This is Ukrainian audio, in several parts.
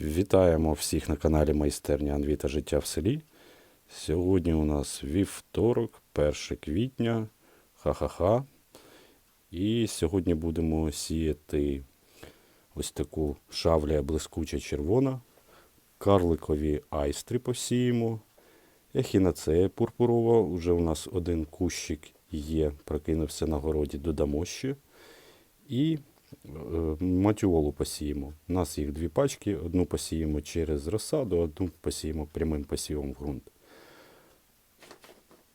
Вітаємо всіх на каналі Майстерня Анвіта Життя в селі. Сьогодні у нас вівторок, 1 квітня. Ха-ха-ха. І сьогодні будемо сіяти ось таку шавлія блискуча червона. Карликові айстри посіємо. Ехінацея пурпурова. Уже у нас один кущик є, прокинувся на городі, додамо ще. І матіолу посіємо. У нас їх дві пачки, одну посіємо через розсаду, одну посіємо прямим посівом в ґрунт.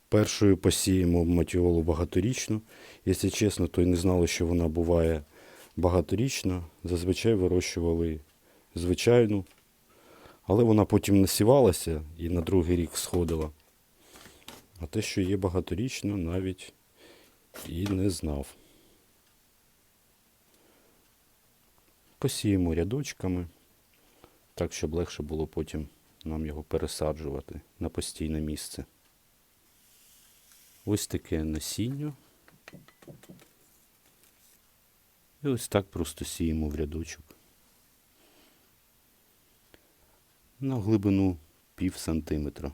Першою посіємо матіолу багаторічну. Якщо чесно, то й не знали, що вона буває багаторічна. Зазвичай вирощували звичайну, але вона потім насівалася і на другий рік сходила. А те, що є багаторічна, навіть і не знав. Посіємо рядочками, так, щоб легше було потім нам його пересаджувати на постійне місце. Ось таке насіння. І ось так просто сіємо в рядочок. На глибину пів сантиметра.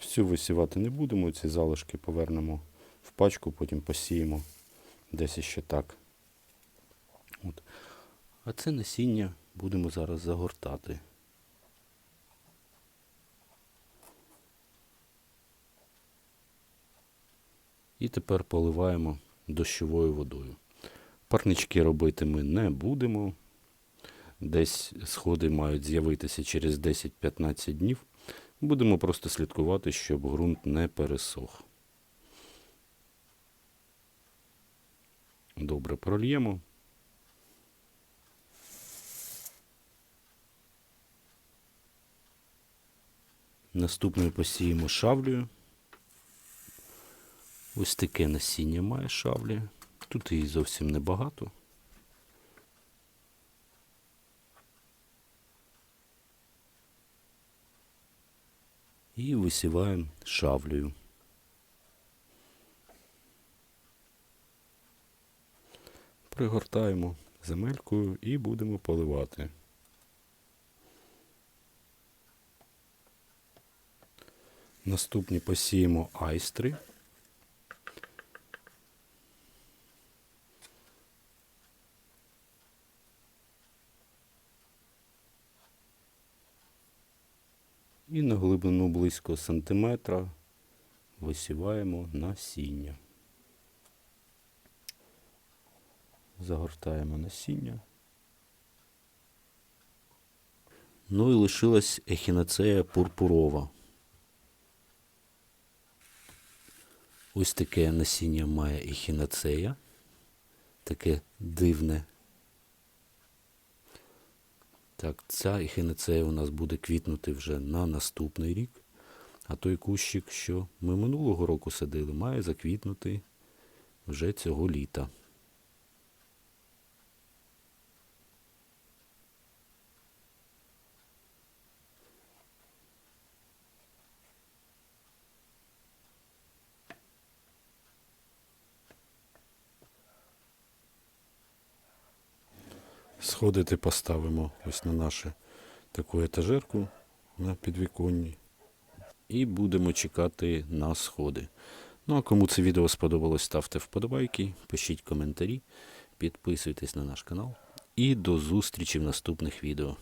Всю висівати не будемо, ці залишки повернемо в пачку, потім посіємо десь іще так. От. А це насіння будемо зараз загортати. І тепер поливаємо дощовою водою. Парнички робити ми не будемо. Десь сходи мають з'явитися через 10-15 днів. Будемо просто слідкувати, щоб ґрунт не пересох. Добре прольємо. Наступною посіємо шавлею. Ось таке насіння має шавлі. Тут її зовсім небагато. І висіваємо шавлею. Пригортаємо земелькою і будемо поливати. Наступні посіємо айстри. І на глибину близько сантиметра висіваємо насіння. Загортаємо насіння. Ну і лишилась ехінацея пурпурова. Ось таке насіння має ехінацея. Таке дивне. Так, ця ехінацея у нас буде квітнути вже на наступний рік. А той кущик, що ми минулого року садили, має заквітнути вже цього літа. Сходити поставимо ось на нашу таку етажерку на підвіконні. І будемо чекати на сходи. Ну а кому це відео сподобалось, ставте вподобайки, пишіть коментарі, підписуйтесь на наш канал. І до зустрічі в наступних відео.